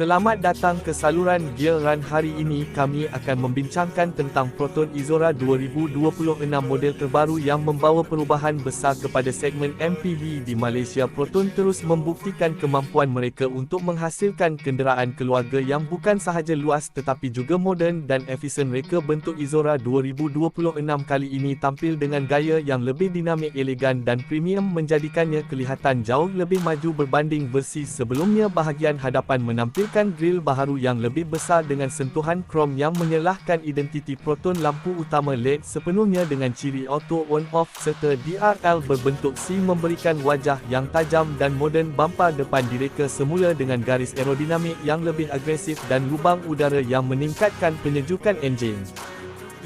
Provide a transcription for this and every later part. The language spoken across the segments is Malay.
Selamat datang ke saluran Gear Run hari ini kami akan membincangkan tentang Proton Izora 2026 model terbaru yang membawa perubahan besar kepada segmen MPV di Malaysia. Proton terus membuktikan kemampuan mereka untuk menghasilkan kenderaan keluarga yang bukan sahaja luas tetapi juga moden dan efisien. Reka bentuk Izora 2026 kali ini tampil dengan gaya yang lebih dinamik elegan dan premium menjadikannya kelihatan jauh lebih maju berbanding versi sebelumnya bahagian hadapan menampilkan menampilkan grill baharu yang lebih besar dengan sentuhan krom yang menyelahkan identiti proton lampu utama LED sepenuhnya dengan ciri auto on-off serta DRL berbentuk C memberikan wajah yang tajam dan moden bumper depan direka semula dengan garis aerodinamik yang lebih agresif dan lubang udara yang meningkatkan penyejukan enjin.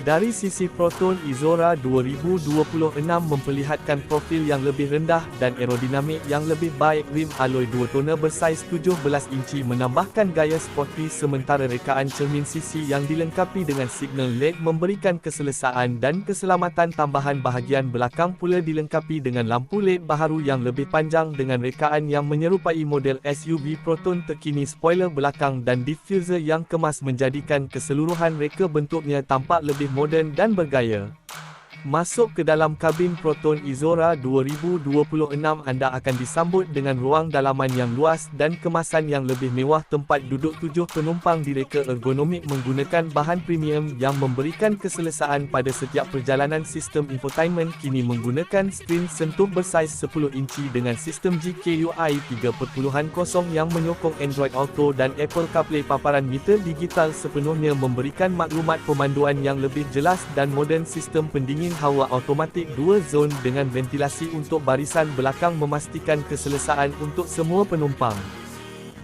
Dari sisi Proton Izora 2026 memperlihatkan profil yang lebih rendah dan aerodinamik yang lebih baik. Rim alloy dua tona bersaiz 17 inci menambahkan gaya sporty sementara rekaan cermin sisi yang dilengkapi dengan signal LED memberikan keselesaan dan keselamatan. Tambahan bahagian belakang pula dilengkapi dengan lampu LED baharu yang lebih panjang dengan rekaan yang menyerupai model SUV Proton terkini. Spoiler belakang dan diffuser yang kemas menjadikan keseluruhan reka bentuknya tampak lebih moden dan bergaya. Masuk ke dalam kabin Proton Izora 2026 anda akan disambut dengan ruang dalaman yang luas dan kemasan yang lebih mewah tempat duduk tujuh penumpang direka ergonomik menggunakan bahan premium yang memberikan keselesaan pada setiap perjalanan sistem infotainment kini menggunakan skrin sentuh bersaiz 10 inci dengan sistem GKUI 3.0 yang menyokong Android Auto dan Apple CarPlay paparan meter digital sepenuhnya memberikan maklumat pemanduan yang lebih jelas dan moden sistem pendingin hawa automatik dua zon dengan ventilasi untuk barisan belakang memastikan keselesaan untuk semua penumpang.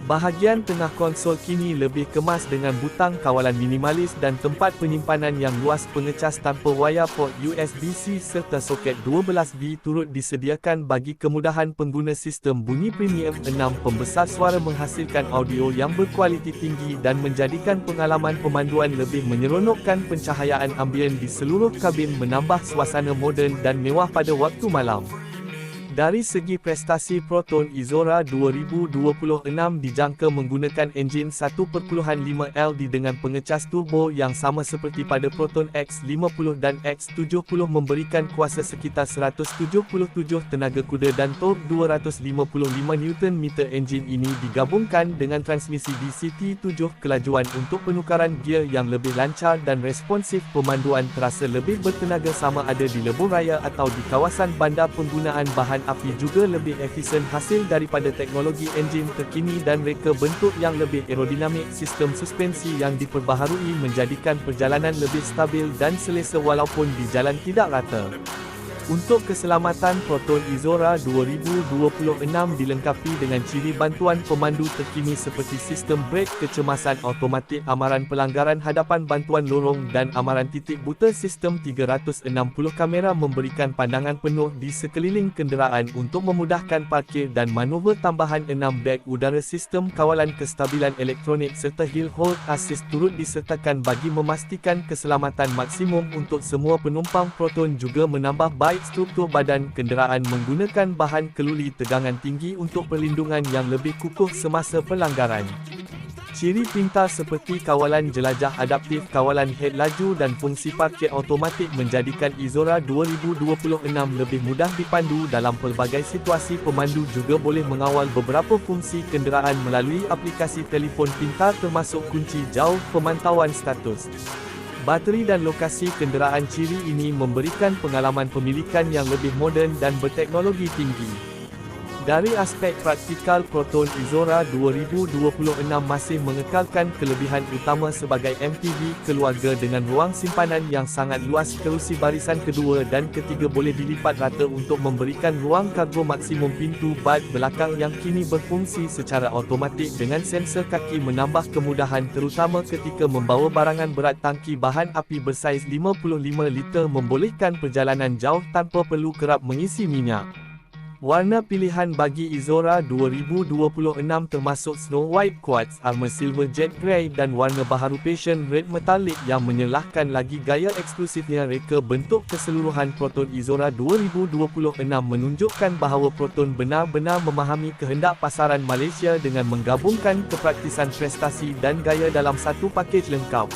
Bahagian tengah konsol kini lebih kemas dengan butang kawalan minimalis dan tempat penyimpanan yang luas pengecas tanpa wayar port USB-C serta soket 12V turut disediakan bagi kemudahan pengguna sistem bunyi premium 6 pembesar suara menghasilkan audio yang berkualiti tinggi dan menjadikan pengalaman pemanduan lebih menyeronokkan pencahayaan ambien di seluruh kabin menambah suasana moden dan mewah pada waktu malam. Dari segi prestasi Proton Izora 2026 dijangka menggunakan enjin 1.5LD dengan pengecas turbo yang sama seperti pada Proton X50 dan X70 memberikan kuasa sekitar 177 tenaga kuda dan torque 255 Nm. Enjin ini digabungkan dengan transmisi DCT7 kelajuan untuk penukaran gear yang lebih lancar dan responsif pemanduan terasa lebih bertenaga sama ada di lebuh raya atau di kawasan bandar penggunaan bahan api juga lebih efisien hasil daripada teknologi enjin terkini dan reka bentuk yang lebih aerodinamik sistem suspensi yang diperbaharui menjadikan perjalanan lebih stabil dan selesa walaupun di jalan tidak rata. Untuk keselamatan Proton Izora 2026 dilengkapi dengan ciri bantuan pemandu terkini seperti sistem brek kecemasan automatik amaran pelanggaran hadapan bantuan lorong dan amaran titik buta sistem 360 kamera memberikan pandangan penuh di sekeliling kenderaan untuk memudahkan parkir dan manuver tambahan 6 beg udara sistem kawalan kestabilan elektronik serta hill hold assist turut disertakan bagi memastikan keselamatan maksimum untuk semua penumpang Proton juga menambah baik baik struktur badan kenderaan menggunakan bahan keluli tegangan tinggi untuk perlindungan yang lebih kukuh semasa pelanggaran. Ciri pintar seperti kawalan jelajah adaptif kawalan head laju dan fungsi parkir automatik menjadikan Izora 2026 lebih mudah dipandu dalam pelbagai situasi pemandu juga boleh mengawal beberapa fungsi kenderaan melalui aplikasi telefon pintar termasuk kunci jauh pemantauan status. Bateri dan lokasi kenderaan ciri ini memberikan pengalaman pemilikan yang lebih moden dan berteknologi tinggi. Dari aspek praktikal Proton Izora 2026 masih mengekalkan kelebihan utama sebagai MPV keluarga dengan ruang simpanan yang sangat luas kerusi barisan kedua dan ketiga boleh dilipat rata untuk memberikan ruang kargo maksimum pintu bad belakang yang kini berfungsi secara automatik dengan sensor kaki menambah kemudahan terutama ketika membawa barangan berat tangki bahan api bersaiz 55 liter membolehkan perjalanan jauh tanpa perlu kerap mengisi minyak. Warna pilihan bagi Izora 2026 termasuk Snow White Quartz, Armor Silver Jet Grey dan warna baharu Passion Red Metallic yang menyelahkan lagi gaya eksklusifnya reka bentuk keseluruhan Proton Izora 2026 menunjukkan bahawa Proton benar-benar memahami kehendak pasaran Malaysia dengan menggabungkan kepraktisan prestasi dan gaya dalam satu pakej lengkap.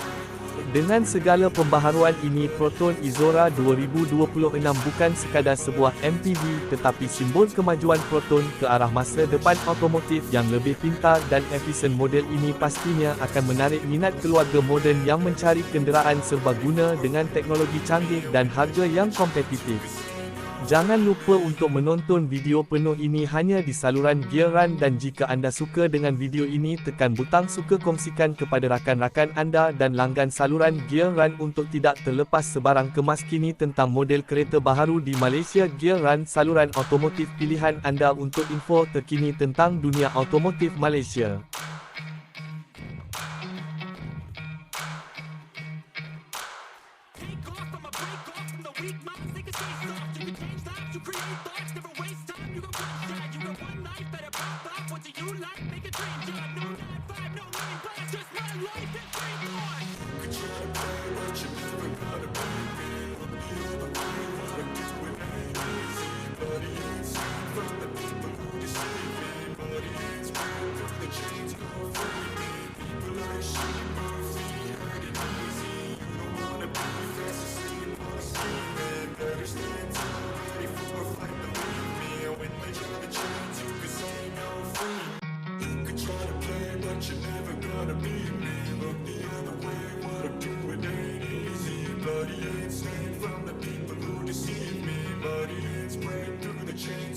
Dengan segala pembaharuan ini Proton Izora 2026 bukan sekadar sebuah MPV tetapi simbol kemajuan Proton ke arah masa depan otomotif yang lebih pintar dan efisien model ini pastinya akan menarik minat keluarga moden yang mencari kenderaan serbaguna dengan teknologi canggih dan harga yang kompetitif. Jangan lupa untuk menonton video penuh ini hanya di saluran Gear Run dan jika anda suka dengan video ini tekan butang suka kongsikan kepada rakan-rakan anda dan langgan saluran Gear Run untuk tidak terlepas sebarang kemas kini tentang model kereta baharu di Malaysia Gear Run saluran otomotif pilihan anda untuk info terkini tentang dunia otomotif Malaysia. Take off, I'ma break off from the weak. Create thoughts. Never waste time. You got one shot, you got one life. Better pop up. What do you like? Make a wanna be me, look the other way. What I do, it ain't easy. Bloody insane from the people who deceive me. Body ends break through the chains.